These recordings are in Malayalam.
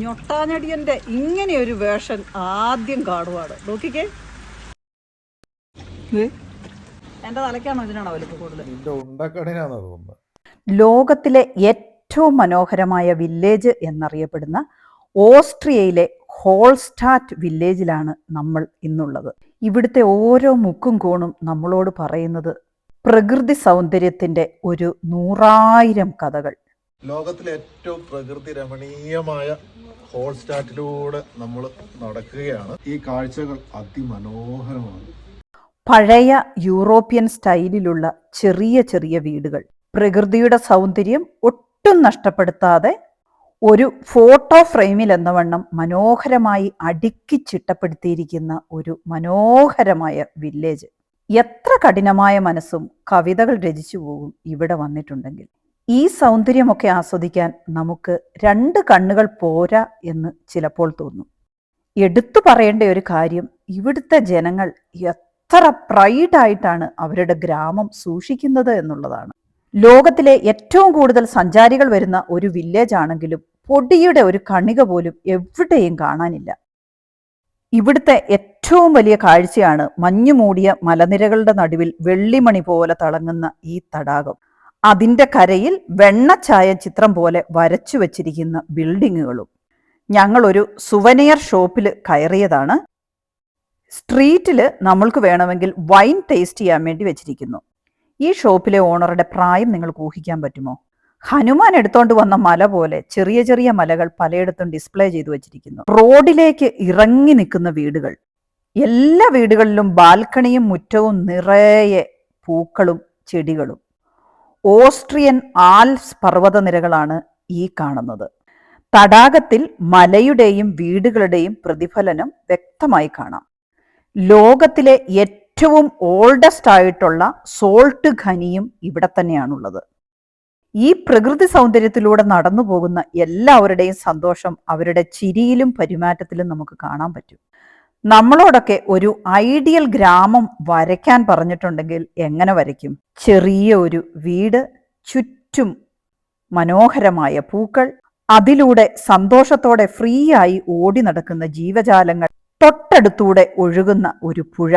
ഞൊട്ടാഞ്ഞടിയന്റെ ഇങ്ങനെ ഒരു വേഷൻ ആദ്യം കാണുവാണ്. നോക്കിക്കേ. എന്റെ തലയ്ക്കാണോ ഇതിനാണോ വലുപ്പം കൂടുതൽ? തോന്നുന്നത്. ലോകത്തിലെ ഏറ്റവും മനോഹരമായ വില്ലേജ് എന്നറിയപ്പെടുന്ന ഓസ്ട്രിയയിലെ ഹോൾസ്റ്റാറ്റ് വില്ലേജിലാണ് നമ്മൾ ഇന്നുള്ളത്. ഇവിടുത്തെ ഓരോ മുക്കും കോണും നമ്മളോട് പറയുന്നത് പ്രകൃതി സൗന്ദര്യത്തിന്റെ ഒരു നൂറായിരം കഥകൾ. ലോകത്തിലെ ഏറ്റവും പ്രകൃതി രമണീയമായ ഹോൾസ്റ്റാറ്റിലൂടെ നമ്മൾ നടക്കുകയാണ്. ഈ കാഴ്ചകൾ അതിമനോഹരമാണ്. പഴയ യൂറോപ്യൻ സ്റ്റൈലിലുള്ള ചെറിയ ചെറിയ വീടുകൾ. പ്രകൃതിയുടെ സൗന്ദര്യം ഒട്ടും നഷ്ടപ്പെടുത്താതെ ഒരു ഫോട്ടോ ഫ്രെയിമിൽ എന്ന വണ്ണം മനോഹരമായി അടുക്കി ചിട്ടപ്പെടുത്തിയിരിക്കുന്ന ഒരു മനോഹരമായ വില്ലേജ് എത്ര കഠിനമായ മനസ്സും കവിതകൾ രചിച്ചു പോകും ഇവിടെ വന്നിട്ടുണ്ടെങ്കിൽ. ഈ സൗന്ദര്യമൊക്കെ ആസ്വദിക്കാൻ നമുക്ക് രണ്ട് കണ്ണുകൾ പോരാ എന്ന് ചിലപ്പോൾ തോന്നും. എടുത്തു പറയേണ്ട ഒരു കാര്യം ഇവിടുത്തെ ജനങ്ങൾ എത്ര പ്രൈഡായിട്ടാണ് അവരുടെ ഗ്രാമം സൂക്ഷിക്കുന്നത് എന്നുള്ളതാണ്. ലോകത്തിലെ ഏറ്റവും കൂടുതൽ സഞ്ചാരികൾ വരുന്ന ഒരു വില്ലേജ് ആണെങ്കിലും പൊടിയുടെ ഒരു കണിക പോലും എവിടെയും കാണാനില്ല. ഇവിടുത്തെ ഏറ്റവും വലിയ കാഴ്ചയാണ് മഞ്ഞുമൂടിയ മലനിരകളുടെ നടുവിൽ വെള്ളിമണി പോലെ തളങ്ങുന്ന ഈ തടാകം. അതിന്റെ കരയിൽ വെണ്ണച്ചായ ചിത്രം പോലെ വരച്ചു വച്ചിരിക്കുന്ന ബിൽഡിങ്ങുകളും. ഞങ്ങളൊരു സുവനിയർ ഷോപ്പിൽ കയറിയതാണ്. സ്ട്രീറ്റിൽ നമ്മൾക്ക് വേണമെങ്കിൽ വൈൻ ടേസ്റ്റ് ചെയ്യാൻ വേണ്ടി വെച്ചിരിക്കുന്നു. ഈ ഷോപ്പിലെ ഓണറുടെ പ്രായം നിങ്ങൾക്ക് ഊഹിക്കാൻ പറ്റുമോ? ഹനുമാൻ എടുത്തോണ്ട് വന്ന മല പോലെ ചെറിയ ചെറിയ മലകൾ പലയിടത്തും ഡിസ്പ്ലേ ചെയ്തു വച്ചിരിക്കുന്നു. റോഡിലേക്ക് ഇറങ്ങി നിൽക്കുന്ന വീടുകൾ. എല്ലാ വീടുകളിലും ബാൽക്കണിയും മുറ്റവും നിറയെ പൂക്കളും ചെടികളും. ഓസ്ട്രിയൻ ആൽപ്സ് പർവതനിരകളാണ് ഈ കാണുന്നത്. തടാകത്തിൽ മലയുടെയും വീടുകളുടെയും പ്രതിഫലനം വ്യക്തമായി കാണാം. ലോകത്തിലെ ഏറ്റവും ഓൾഡസ്റ്റ് ആയിട്ടുള്ള സോൾട്ട് ഖനിയും ഇവിടെ തന്നെയാണുള്ളത്. ഈ പ്രകൃതി സൗന്ദര്യത്തിലൂടെ നടന്നു പോകുന്ന എല്ലാവരുടെയും സന്തോഷം അവരുടെ ചിരിയിലും പെരുമാറ്റത്തിലും നമുക്ക് കാണാൻ പറ്റും. നമ്മളോടൊക്കെ ഒരു ഐഡിയൽ ഗ്രാമം വരയ്ക്കാൻ പറഞ്ഞിട്ടുണ്ടെങ്കിൽ എങ്ങനെ വരയ്ക്കും? ചെറിയ ഒരു വീട് ചുറ്റും മനോഹരമായ പൂക്കൾ അതിലൂടെ സന്തോഷത്തോടെ ഫ്രീ ആയി ഓടി നടക്കുന്ന ജീവജാലങ്ങൾ തൊട്ടടുത്തൂടെ ഒഴുകുന്ന ഒരു പുഴ.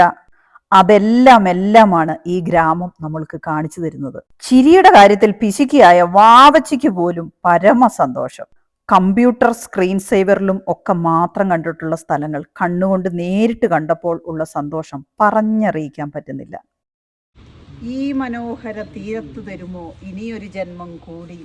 അതെല്ലാം എല്ലാമാണ് ഈ ഗ്രാമം നമ്മൾക്ക് കാണിച്ചു തരുന്നത്. ചിരിയുടെ കാര്യത്തിൽ പിശുക്കിയായ വാവച്ചിക്ക് പോലും പരമ സന്തോഷം കമ്പ്യൂട്ടർ സ്ക്രീൻ സേവറിലും ഒക്കെ മാത്രം കണ്ടിട്ടുള്ള സ്ഥലങ്ങൾ കണ്ണുകൊണ്ട് നേരിട്ട് കണ്ടപ്പോൾ ഉള്ള സന്തോഷം പറഞ്ഞറിയിക്കാൻ പറ്റുന്നില്ല. ഈ മനോഹര തീരത്ത് തരുമോ? ഇനിയൊരു ജന്മം കൂടി.